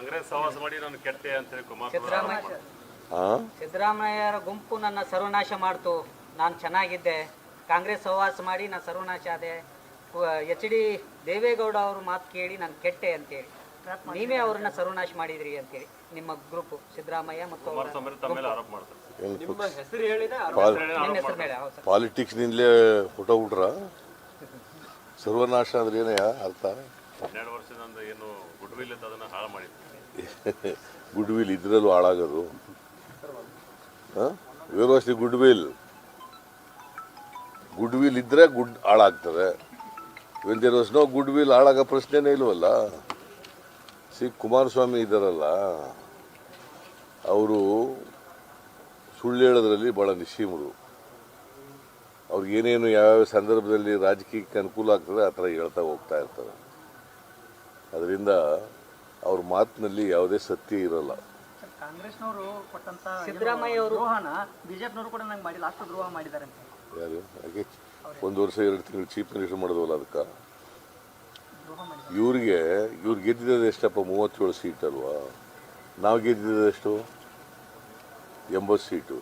ಕಾಂಗ್ರೆಸ್ ಸಹವಾಸ ಮಾಡಿ ನಾನು ಕೆಟ್ಟೆ ಅಂತೇಳಿ ಕುಮಾರಸ್ವಾಮಿ ಸಿದ್ದರಾಮಯ್ಯ ಹಾಂ ಸಿದ್ದರಾಮಯ್ಯರ ಗುಂಪು ನನ್ನ ಸರ್ವನಾಶ ಮಾಡ್ತು. ನಾನು ಚೆನ್ನಾಗಿದ್ದೆ. ಕಾಂಗ್ರೆಸ್ ಸಹವಾಸ ಮಾಡಿ ನಾನು ಸರ್ವನಾಶ ಆದೆ. ಎಚ್ ಡಿ ದೇವೇಗೌಡ ಅವ್ರ ಮಾತು ಕೇಳಿ ನಾನು ಕೆಟ್ಟೆ ಅಂತೇಳಿ. ನೀವೇ ಅವ್ರನ್ನ ಸರ್ವನಾಶ ಮಾಡಿದ್ರಿ ಅಂತೇಳಿ ನಿಮ್ಮ ಗ್ರೂಪ್ ಸಿದ್ದರಾಮಯ್ಯ ಮತ್ತು ಪಾಲಿಟಿಕ್ಸ್ ನಿಂದಲೇ ತಮ್ಮ ಮೇಲೆ ಆರೋಪ ಮಾಡ್ತಾರೆ. ನಿಮ್ಮ ಹೆಸರು ಹೇಳಿನೇ ಪಾಲ್ ನಿಮ್ಮ ಹೆಸರು ಮೇಲೆ ಹೌದು ಸರ್. ಸರ್ವನಾಶ ಅಂದ್ರೆ ಏನೇ ಅರ್ಥ? ಹನ್ನೆರಡು ವರ್ಷದಿಂದ ಏನು ಗುಡ್ವಿಲ್ ಅದನ್ನ ಹಾಳು ಮಾಡಿದ್ರು. ಗುಡ್ ವಿಲ್ ಇದ್ರಲ್ಲೂ ಹಾಳಾಗೋದು. ಹಾಂ? ಗುಡ್ ವಿಲ್ ಗುಡ್ ವಿಲ್ ಇದ್ರೆ ಗುಡ್ ಹಾಳಾಗ್ತದೆ. ವೆನ್ ನೋ ಗುಡ್ ವಿಲ್ ಹಾಳಾಗೋ ಪ್ರಶ್ನೆನೇ ಇಲ್ವಲ್ಲ? ಸಿ ಕುಮಾರಸ್ವಾಮಿ ಇದ್ದಾರಲ್ಲ ಅವರು ಸುಳ್ಳು ಹೇಳೋದ್ರಲ್ಲಿ ಭಾಳ ನಿಶ್ಚೀಮರು ಅವ್ರಿಗೆ ಏನೇನು ಯಾವ್ಯಾವ ಸಂದರ್ಭದಲ್ಲಿ ರಾಜಕೀಯಕ್ಕೆ ಅನುಕೂಲ ಆಗ್ತದೆ ಆ ಥರ ಹೇಳ್ತಾ ಹೋಗ್ತಾ ಇರ್ತಾರೆ. ಅದರಿಂದ ಅವ್ರ ಮಾತಿನಲ್ಲಿ ಯಾವುದೇ ಸತ್ಯ ಇರಲ್ಲ. ಕಾಂಗ್ರೆಸ್ನವರು ಕೊಟ್ಟಂತ ಸಿದ್ದರಾಮಯ್ಯ ಅವರು ದ್ರೋಹನ ಬಿಜೆಪಿನವರು ಕೂಡ ನಂಗೆ ಮಾಡಿಲ್ಲ ಅಷ್ಟು ದ್ರೋಹ ಮಾಡಿದ್ದಾರೆ ಅಂತ. ಯಾರು? ಹಾಗೆ ಒಂದು ವರ್ಷ ಎರಡು ತಿಂಗಳು ಚೀಫ್ ಮಿನಿಸ್ಟರ್ ಮಾಡಿದವಲ್ಲ ಅದಕ್ಕೆ? ಇವ್ರಿಗೆ ಇವ್ರು ಗೆದ್ದಿದ್ದು ಎಷ್ಟಪ್ಪ? ಮೂವತ್ತೇಳು ಸೀಟ್ ಅಲ್ವಾ? ನಾವು ಗೆದ್ದಿದ್ದು ಎಷ್ಟು? ಎಂಬತ್ತು ಸೀಟು.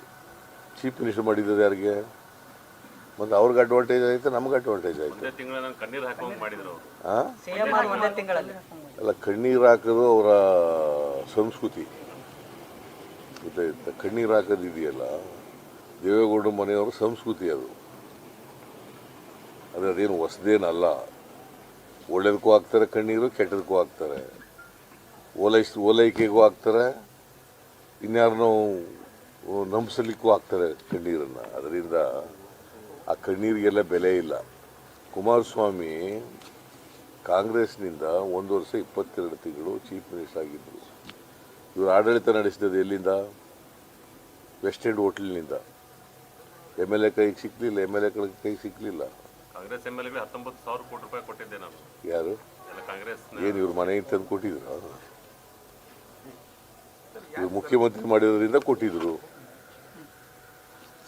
ಚೀಫ್ ಮಿನಿಸ್ಟರ್ ಮಾಡಿದ್ದಾರೆ ಯಾರಿಗೆ? ಮತ್ತು ಅವ್ರಿಗೆ ಅಡ್ವಾಂಟೇಜ್ ಆಯ್ತು ನಮ್ಗೆ ಅಡ್ವಾಂಟೇಜ್ ಆಯ್ತು. ಹಾಂ ಅಲ್ಲ ಕಣ್ಣೀರು ಹಾಕೋದು ಅವರ ಸಂಸ್ಕೃತಿ. ಗೊತ್ತಾಯ್ತಾ ಕಣ್ಣೀರು ಹಾಕೋದು ಇದೆಯಲ್ಲ ದೇವೇಗೌಡ ಮನೆಯವರ ಸಂಸ್ಕೃತಿ ಅದು. ಅದು ಅದೇನು ಹೊಸದೇನಲ್ಲ. ಒಳ್ಳೇದಕ್ಕೂ ಹಾಕ್ತಾರೆ ಕಣ್ಣೀರು ಕೆಟ್ಟದಕ್ಕೂ ಹಾಕ್ತಾರೆ. ಓಲೈಸ್ ಓಲೈಕೆಗೂ ಹಾಕ್ತಾರೆ. ಇನ್ಯಾರನ್ನೋ ನಂಬಿಸಲಿಕ್ಕೂ ಹಾಕ್ತಾರೆ ಕಣ್ಣೀರನ್ನು. ಅದರಿಂದ ಆ ಕಣ್ಣೀರಿಗೆಲ್ಲ ಬೆಲೆ ಇಲ್ಲ. ಕುಮಾರಸ್ವಾಮಿ ಕಾಂಗ್ರೆಸ್ನಿಂದ ಒಂದು ವರ್ಷ ಇಪ್ಪತ್ತೆರಡು ತಿಂಗಳು ಚೀಫ್ ಮಿನಿಸ್ಟರ್ ಆಗಿದ್ದರು ಇವರು ಆಡಳಿತ ನಡೆಸಿದ್ದು ಎಲ್ಲಿಂದ? ವೆಸ್ಟ್ ಎಂಡ್ ಹೋಟ್ಲಿನಿಂದ. ಎಂ ಎಲ್ ಎ ಕೈಗೆ ಸಿಕ್ಕಲಿಲ್ಲ ಎಂ ಎಲ್ ಎ ಕೈಗೆ ಸಿಕ್ಕಲಿಲ್ಲ ಕಾಂಗ್ರೆಸ್ ಎಂ ಎಲ್ ಹತ್ತೊಂಬತ್ತು ಸಾವಿರ ಕೋಟಿ ರೂಪಾಯಿ ಕೊಟ್ಟಿದ್ದೆ ನಾನು. ಯಾರು? ಎಲ್ಲ ಕಾಂಗ್ರೆಸ್ ಏನು ಇವ್ರ ಮನೆಗೆ ತಂದು ಕೊಟ್ಟಿದ್ರು? ಇವ್ರು ಮುಖ್ಯಮಂತ್ರಿ ಮಾಡಿರೋದ್ರಿಂದ ಕೊಟ್ಟಿದ್ರು.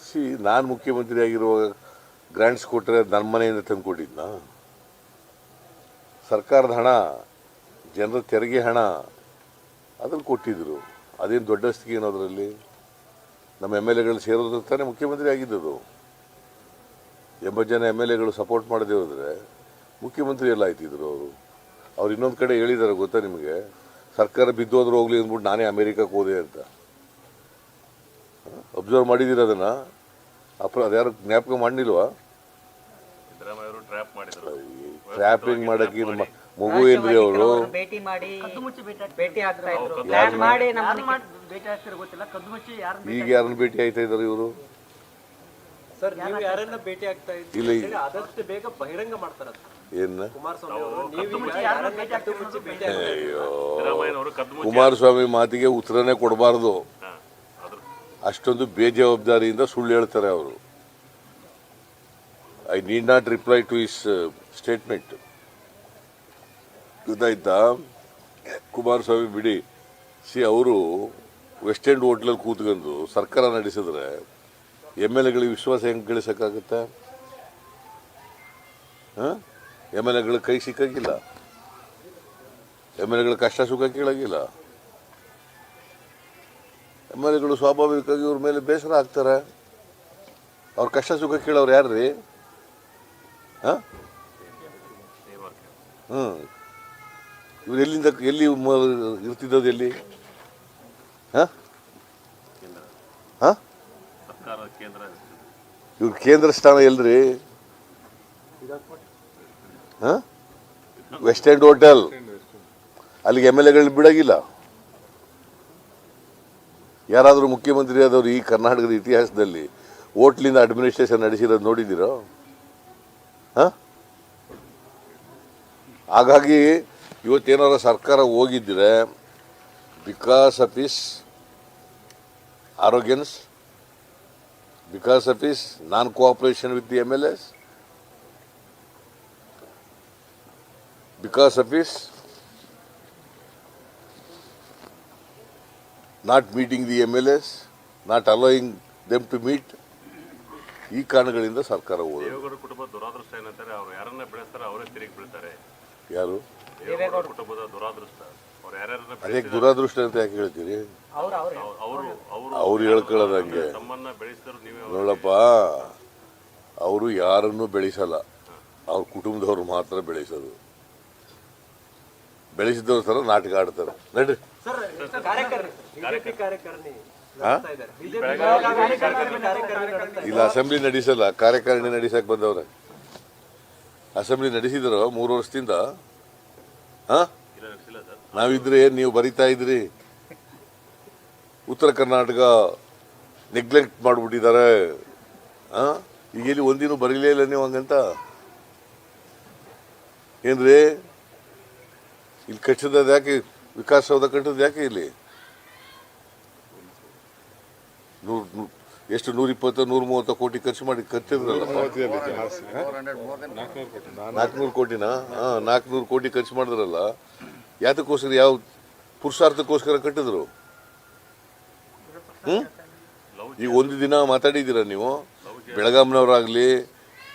ಸಿ ನಾನು ಮುಖ್ಯಮಂತ್ರಿ ಆಗಿರುವಾಗ ಗ್ರ್ಯಾಂಟ್ಸ್ ಕೊಟ್ಟರೆ ನನ್ನ ಮನೆಯಿಂದ ತಂದು ಕೊಟ್ಟಿದ್ನಾ ಸರ್ಕಾರದ ಹಣ, ಜನರ ತೆರಿಗೆ ಹಣ ಅದನ್ನು ಕೊಟ್ಟಿದ್ರು. ಅದೇನು ದೊಡ್ಡಸ್ತಿಗೆ ಏನು ಅದರಲ್ಲಿ ನಮ್ಮ ಎಂ ಎಲ್ ಎಗಳು ಸೇರೋದ್ರ ತಾನೇ ಮುಖ್ಯಮಂತ್ರಿ ಆಗಿದ್ದದು. ಎಂಬತ್ತು ಜನ ಎಂ ಎಲ್ ಎಗಳು ಸಪೋರ್ಟ್ ಮಾಡದೇ ಹೋದರೆ ಮುಖ್ಯಮಂತ್ರಿ ಎಲ್ಲ ಆಯ್ತಿದ್ರು ಅವರು. ಅವ್ರು ಇನ್ನೊಂದು ಕಡೆ ಹೇಳಿದ್ದಾರೆ ಗೊತ್ತಾ ನಿಮಗೆ? ಸರ್ಕಾರ ಬಿದ್ದೋದ್ರೆ ಹೋಗ್ಲಿ ಅಂದ್ಬಿಟ್ಟು ನಾನೇ ಅಮೇರಿಕಕ್ಕೆ ಹೋದೆ ಅಂತ. ಅಬ್ಸರ್ವ್ ಮಾಡಿದ್ದೀರ ಅದನ್ನ? ಅಪ್ರ ಅದ್ಯಾರು ಜ್ಞಾಪಕ ಮಾಡಿಲ್ವಾ ಟ್ರ್ಯಾಪಿಂಗ್ ಮಾಡಕ್ಕೆ ಮಗು ಏನ್ರಿ ಅವರು? ಭೇಟಿ ಮಾಡಿ ಮುಚ್ಚಿ ಭೇಟಿ ಆಗ್ತಾರೆ. ಭೇಟಿ ಆಗ್ತಾ ಇದ್ರು. ಪ್ಲಾನ್ ಮಾಡಿ ನಮ್ಮ ಯಾರು ಮಾಡಿ ಭೇಟಿ ಆಗ್ತಿರೋ ಗೊತ್ತಿಲ್ಲ. ಕದ್ದು ಮುಚ್ಚಿ ಯಾರು ಈಗ ಯಾರನ್ನ ಭೇಟಿ ಆಯ್ತಾ ಇದಾರೆ ಇವರು? ಸರ್ ನೀವು ಯಾರನ್ನ ಭೇಟಿ ಆಗ್ತಾ ಇದ್ದೀರಿ. ಆದಷ್ಟು ಬೇಗ ಬಹಿರಂಗ ಮಾಡ್ತಾರ ಏನ? ಕುಮಾರಸ್ವಾಮಿ ಅವರು. ನೀವು ಯಾರನ್ನ ಕದ್ದು ಮುಚ್ಚಿ ಅಯ್ಯೋ. ಸಿದ್ದರಾಮಯ್ಯನವರು ಕದ್ದು ಮುಚ್ಚಿ ಕುಮಾರಸ್ವಾಮಿ ಮಾತಿಗೆ ಉತ್ತರನೇ ಕೊಡಬಾರ್ದು. ಅಷ್ಟೊಂದು ಬೇಜವಾಬ್ದಾರಿಯಿಂದ ಸುಳ್ಳು ಹೇಳ್ತಾರೆ ಅವರು. I need not reply to his statement ಗೊತ್ತಾಯ್ತಾ ಕುಮಾರಸ್ವಾಮಿ, ಬಿಡಿ. ಸಿ, ಅವರು ವೆಸ್ಟ್ ಎಂಡ್ ಹೋಟ್ಲಲ್ಲಿ ಕೂತ್ಕೊಂಡು ಸರ್ಕಾರ ನಡೆಸಿದ್ರೆ ಎಂ ಎಲ್ ಎಗಳಿಗೆ ವಿಶ್ವಾಸ ಹೆಂಗೆ ಗಳಿಸೋಕ್ಕಾಗುತ್ತೆ? ಎಂ ಎಲ್ ಎಗಳ ಕೈ ಸಿಕ್ಕಾಗಿಲ್ಲ. ಎಂ ಎಲ್ ಎಗಳ ಕಷ್ಟ ಸುಖ ಕೇಳಂಗಿಲ್ಲ ಎಂ ಎಲ್ ಎಗಳು ಸ್ವಾಭಾವಿಕವಾಗಿ ಇವ್ರ ಮೇಲೆ ಬೇಸರ ಆಗ್ತಾರೆ. ಅವ್ರ ಕಷ್ಟ ಸುಖ ಕೇಳೋರು ಯಾರ್ರಿ? ಹಾಂ? ಹ್ಞೂ ಇವ್ರು ಎಲ್ಲಿಂದ ಎಲ್ಲಿ ಇರ್ತಿದ್ದದ್ದು ಎಲ್ಲಿ? ಹಾಂ? ಹಾಂ? ಇವ್ರ ಕೇಂದ್ರ ಸ್ಥಾನ ಎಲ್ರಿ? ಹಾಂ? ವೆಸ್ಟ್ ಎಂಡ್ ಹೋಟೆಲ್ ಅಲ್ಲಿಗೆ ಎಂ ಎಲ್ ಎಗಳು ಬಿಡೋಗಿಲ್ಲ. ಯಾರಾದರೂ ಮುಖ್ಯಮಂತ್ರಿ ಆದವರು ಈ ಕರ್ನಾಟಕದ ಇತಿಹಾಸದಲ್ಲಿ ಓಟ್ಲಿಂದ ಅಡ್ಮಿನಿಸ್ಟ್ರೇಷನ್ ನಡೆಸಿರೋದು ನೋಡಿದ್ದೀರೋ? ಹಾಂ? ಹಾಗಾಗಿ ಇವತ್ತೇನಾರ ಸರ್ಕಾರ ಹೋಗಿದ್ದರೆ because of his arrogance non cooperation with the M S because of of meeting the M L S not allowing them to meet ಈ ಕಾರಣಗಳಿಂದ ಸರ್ಕಾರ ಹೋದ ಕುಟುಂಬ ದುರಾದೃಷ್ಟ ಏನಂತಾರೆ ಅವ್ರು ಯಾರನ್ನ ಬೆಳೆಸ್ತಾರೆ ಅವರೇ ತಿರುಗಿ ಬೀಳ್ತಾರೆ. ಯಾರು? ದೇವೇಗೌಡ ಕುಟುಂಬದ ದುರಾದೃಷ್ಟ. ಅವ್ರು ಅವ್ರು ಯಾರ್ಯಾರನ್ನ ಅದೇ ದುರಾದೃಷ್ಟ ಅಂತ ಯಾಕೆ ಹೇಳ್ತೀರಿ? ಅವ್ರು ಹೇಳ್ಕೊಳ್ಳೋದಂಗೆ ಅವರು ಅವರು ಅವ್ರು ಹೇಳ್ಕೊಳ್ಳೋದು ಹಂಗೆ. ತಮ್ಮನ್ನ ಬೆಳೆಸಿದ್ರು ನೀವೇ ನೋಡಪ್ಪ ಅವರು ಯಾರನ್ನು ಬೆಳೆಸಲ್ಲ. ಅವ್ರ ಕುಟುಂಬದವ್ರು ಮಾತ್ರ ಬೆಳೆಸೋದು. ಬೆಳೆಸಿದವ್ರ ಥರ ನಾಟಕ ಆಡ್ತಾರೆ. ನಡ್ರಿ. ಇಲ್ಲ ಅಸೆಂಬ್ಲಿ ನಡೆಸಲ್ಲ. ಕಾರ್ಯಕಾರಿಣಿ ನಡೆಸಕ್ ಬಂದವ್ರೆ. ಅಸೆಂಬ್ಲಿ ನಡೆಸಿದ್ರು ಮೂರು ವರ್ಷದಿಂದ. ಹಾ? ಇಲ್ಲ ಸರ್ ನಾವಿದ್ರೆ ಏನ್ ನೀವು ಬರಿತಾ ಇದ್ರಿ? ಉತ್ತರ ಕರ್ನಾಟಕ ನೆಗ್ಲೆಕ್ಟ್ ಮಾಡ್ಬಿಟ್ಟಿದ್ದಾರೆ. ಆ ಈಗ ಇಲ್ಲಿ ಒಂದಿನೂ ಬರೀಲೇ ಇಲ್ಲ ನೀವು ಹಂಗಂತ? ಏನ್ರಿ? ಇಲ್ಲಿ ಕಚ್ಚದ ಯಾಕೆ ವಿಕಾಸಸೌಧ ಕಟ್ಟಿದ್ ಯಾಕೆ ಇಲ್ಲಿ? ನೂರ್ ಎಷ್ಟು ನೂರ ಇಪ್ಪತ್ತು ನೂರ ಮೂವತ್ತು ಕೋಟಿ ಖರ್ಚು ಮಾಡಿ ಕಟ್ಟಿದ್ರಲ್ಲ ನಾಲ್ಕುನೂರು ಕೋಟಿನಾ? ಹಾ, ನಾಲ್ಕುನೂರು ಕೋಟಿ ಖರ್ಚು ಮಾಡಿದ್ರಲ್ಲ. ಯಾತಕ್ಕೋಸ್ಕರ ಯಾವ ಪುರುಷಾರ್ಥಕ್ಕೋಸ್ಕರ ಕಟ್ಟಿದ್ರು? ಹ್ಮ್? ಈಗ ಒಂದು ದಿನ ಮಾತಾಡಿದ್ದೀರಾ ನೀವು? ಬೆಳಗಾಂನವರಾಗ್ಲಿ,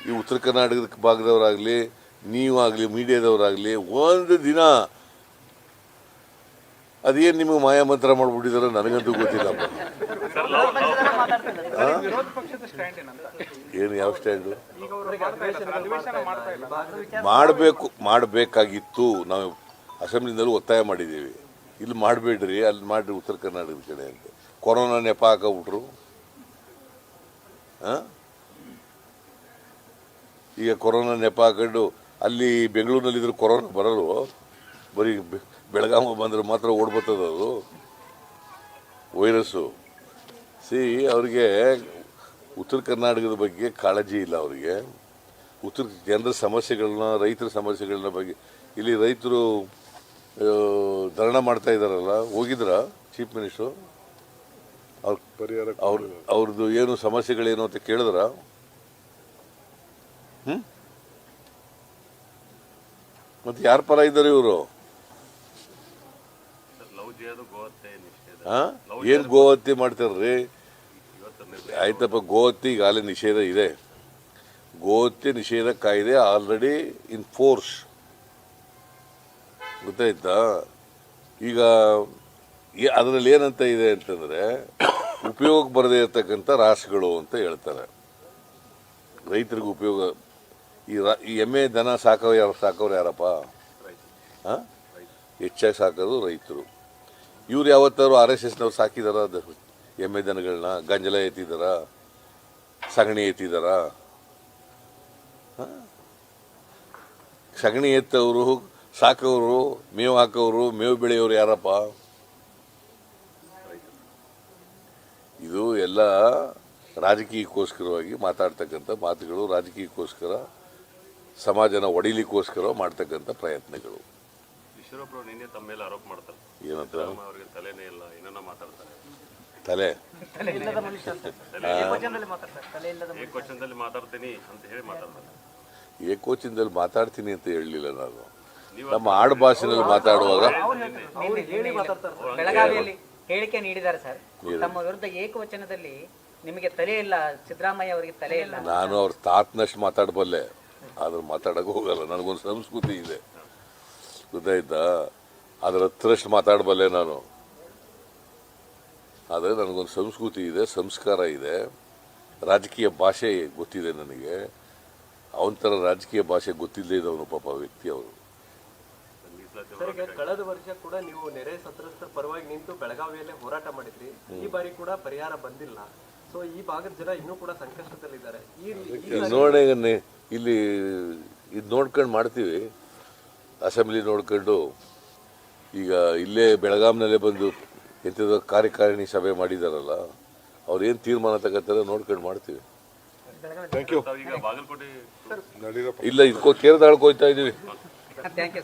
ಈ ಉತ್ತರ ಕರ್ನಾಟಕದ ಭಾಗದವರಾಗ್ಲಿ, ನೀವಾಗ್ಲಿ, ಮೀಡಿಯಾದವರಾಗ್ಲಿ, ಒಂದು ದಿನ ಅದೇನು ನಿಮಗೆ ಮಾಯಾಮಂತ್ರ ಮಾಡ್ಬಿಟ್ಟಿದಾರೆ ನನಗಂತೂ ಗೊತ್ತಿಲ್ಲ. ಏನು ಯಾವ ಸ್ಟ್ಯಾಂಡು ಮಾಡಬೇಕು, ಮಾಡಬೇಕಾಗಿತ್ತು. ನಾವು ಅಸೆಂಬ್ಲಿನಲ್ಲಿ ಒತ್ತಾಯ ಮಾಡಿದ್ದೀವಿ. ಇಲ್ಲಿ ಮಾಡಬೇಡ್ರಿ, ಅಲ್ಲಿ ಮಾಡಿರಿ ಉತ್ತರ ಕರ್ನಾಟಕದ ಕಡೆ ಅಂತ. ಕೊರೋನಾ ನೆಪ ಹಾಕಬಿಟ್ರು? ಈಗ ಕೊರೋನಾ ನೆಪ ಹಾಕೊಂಡು ಅಲ್ಲಿ ಬೆಂಗಳೂರಿನಲ್ಲಿದ್ದರೂ ಕೊರೋನಾ ಬರಲು ಬರೀ ಬೆಳಗಾವಿ ಬಂದರೆ ಮಾತ್ರ ಓಡ್ಬರ್ತದ ಅದು? ವೈರಸ್ಸು. ಸಿ ಅವ್ರಿಗೆ ಉತ್ತರ ಕರ್ನಾಟಕದ ಬಗ್ಗೆ ಕಾಳಜಿ ಇಲ್ಲ ಅವರಿಗೆ. ಉತ್ತರ ಜನರ ಸಮಸ್ಯೆಗಳನ್ನ ರೈತರ ಸಮಸ್ಯೆಗಳನ್ನ ಬಗ್ಗೆ ಇಲ್ಲಿ ರೈತರು ಧರಣ ಮಾಡ್ತಾ ಇದ್ದಾರಲ್ಲ ಹೋಗಿದ್ರ ಚೀಫ್ ಮಿನಿಸ್ಟ್ರು? ಅವ್ರ ಪರಿಹಾರ ಅವ್ರ ಅವ್ರದ್ದು ಏನು ಸಮಸ್ಯೆಗಳೇನು ಅಂತ ಕೇಳಿದ್ರ? ಹ್ಮ್? ಮತ್ತೆ ಯಾರ ಪರ ಇದ್ದಾರೆ ಇವರು ಸರ್ ಲವ್ ಜಿಯಾದು ಗೋಹತ್ಯೆ ನಿಷೇಧ ಹಾ ಏನ್ ಗೋಹತ್ಯೆ ಮಾಡ್ತಾರ್ರಿ? ಆಯ್ತಪ್ಪ ಗೋಹತ್ಯೆ ಅಲ್ಲಿ ನಿಷೇಧ ಇದೆ. ಗೋಹತ್ಯೆ ನಿಷೇಧ ಕಾಯ್ದೆ ಆಲ್ರೆಡಿ ಇನ್ ಫೋರ್ಸ್ ಗೊತ್ತಾಯ್ತಾ? ಈಗ ಅದರಲ್ಲಿ ಏನಂತ ಇದೆ ಅಂತಂದ್ರೆ ಉಪಯೋಗ ಬರದೇ ಇರತಕ್ಕಂಥ ರಾಸುಗಳು ಅಂತ ಹೇಳ್ತಾರೆ. ರೈತರಿಗೆ ಉಪಯೋಗ ಈ ರಾ- ಈ ಎಮ್ಮೆ ದನ ಸಾಕೋ ಯಾರು ಸಾಕೋರು ಯಾರಪ್ಪ? ಹಾ ಹೆಚ್ಚಾಗಿ ಸಾಕೋದು ರೈತರು. ಇವ್ರು ಯಾವತ್ತಾರು ಆರ್ ಎಸ್ ಎಸ್ನವ್ರು ಸಾಕಿದಾರ, ಅದು ಎಮ್ಮೆ ದನಗಳನ್ನ ಗಂಜಲ ಎತ್ತಿದಾರ, ಸಗಣಿ ಎತ್ತಿದಾರ? ಸಗಣಿ ಎತ್ತವರು, ಸಾಕವರು, ಮೇವು ಹಾಕೋರು ಮೇವು ಬೆಳೆಯೋರು ಯಾರಪ್ಪ? ಇದು ಎಲ್ಲ ರಾಜಕೀಯಕ್ಕೋಸ್ಕರವಾಗಿ ಮಾತಾಡ್ತಕ್ಕಂಥ ಮಾತುಗಳು, ರಾಜಕೀಯಕ್ಕೋಸ್ಕರ, ಸಮಾಜನ ಒಡಿಲಿಕ್ಕೋಸ್ಕರ ಮಾಡ್ತಕ್ಕಂಥ ಪ್ರಯತ್ನಗಳು. ಈಶ್ವರಪ್ಪ ನಿನ್ನೆ ತಮ್ಮ ಮೇಲೆ ಆರೋಪ ಮಾಡ್ತಾರೆ. ಏನಂತ ಅವರಿಗೆ ತಲೆನೇ ಇಲ್ಲ ಏನನ್ನ ಮಾತಾಡ್ತಾರೆ. ತಲೆ? ತಲೆ ಇಲ್ಲದ ಮನುಷ್ಯ ಅಂತ. ಮಾತಾಡ್ತಾರೆ. ತಲೆ ಇಲ್ಲದ ಏಕ್ ಮಾತಾಡ್ತೀನಿ ಅಂತ ಹೇಳಿ ಮಾತಾಡ್ತಾರೆ. ಏಕವಚನದಲ್ಲಿ ಮಾತಾಡ್ತೀನಿ ಅಂತ ಹೇಳಲಿಲ್ಲ ನಾನು. ನಮ್ಮ ಆಡು ಭಾಷೆನಲ್ಲಿ ಮಾತಾಡುವಾಗ ಅವ್ರು ಹೇಳಿ ಮಾತಾಡ್ತಾರೆ ಬೆಳಗಾವಿಯಲ್ಲಿ ಹೇಳಿಕೆ ನೀಡಿದ್ದಾರೆ ಸರ್. ತಮ್ಮ ವಿರುದ್ಧ ಏಕವಚನದಲ್ಲಿ ನಿಮಗೆ ತಲೆ ಇಲ್ಲ ಸಿದ್ದರಾಮಯ್ಯ ಅವರಿಗೆ ತಲೆ ಇಲ್ಲ. ನಾನು ಅವ್ರ ತಾತನಷ್ಟು ಮಾತಾಡಬಲ್ಲೆ. ಆದ್ರೆ ಮಾತಾಡಕ್ಕೆ ಹೋಗಲ್ಲ. ನನಗೊಂದು ಸಂಸ್ಕೃತಿ ಇದೆ. ಗೊತ್ತಾಯ್ತಾ ಅದ್ರ ಹತ್ರಷ್ಟು ಮಾತಾಡಬಲ್ಲೆ ನಾನು. ಆದರೆ ನನಗೊಂದು ಸಂಸ್ಕೃತಿ ಇದೆ ಸಂಸ್ಕಾರ ಇದೆ. ರಾಜಕೀಯ ಭಾಷೆ ಗೊತ್ತಿದೆ ನನಗೆ. ಅವನ ಥರ ರಾಜಕೀಯ ಭಾಷೆ ಗೊತ್ತಿಲ್ಲದೆ ಇದ್ದವನು ಪಾಪ ವ್ಯಕ್ತಿ ಅವರು ಕಳೆದ ವರ್ಷ ಕೂಡ ನೀವು ನೆರೆ ಸಂತ್ರಸ್ತರ ಪರವಾಗಿ ನಿಂತು ಬೆಳಗಾವಿಯಲ್ಲೇ ಹೋರಾಟ ಮಾಡಿದ್ರಿ. ಈ ಬಾರಿ ಕೂಡ ಪರಿಹಾರ ಬಂದಿಲ್ಲ. ಸೊ ಈ ಭಾಗದ ಜನ ಇನ್ನೂ ಕೂಡ ಸಂಕಷ್ಟದಲ್ಲಿದ್ದಾರೆ. ನೋಡಿ ಇಲ್ಲಿ ಇದು ನೋಡ್ಕೊಂಡು ಮಾಡ್ತೀವಿ. ಅಸೆಂಬ್ಲಿ ನೋಡ್ಕೊಂಡು ಈಗ ಇಲ್ಲೇ ಬೆಳಗಾಂನಲ್ಲೇ ಬಂದು ಎಂಥದ್ದು ಕಾರ್ಯಕಾರಿಣಿ ಸಭೆ ಮಾಡಿದಾರಲ್ಲ ಅವ್ರು ಏನು ತೀರ್ಮಾನ ತಗೋತಾರೆ ನೋಡ್ಕೊಂಡು ಮಾಡ್ತೀವಿ. ತಾವು ಈಗ ಬಾಗಲಕೋಟೆ ಇಲ್ಲ ಇದಕ್ಕೋ ಕೇರದಾಳ್ಕೋಯ್ತಾ ಇದ್ದೀವಿ ಇದೀವಿ. Thank you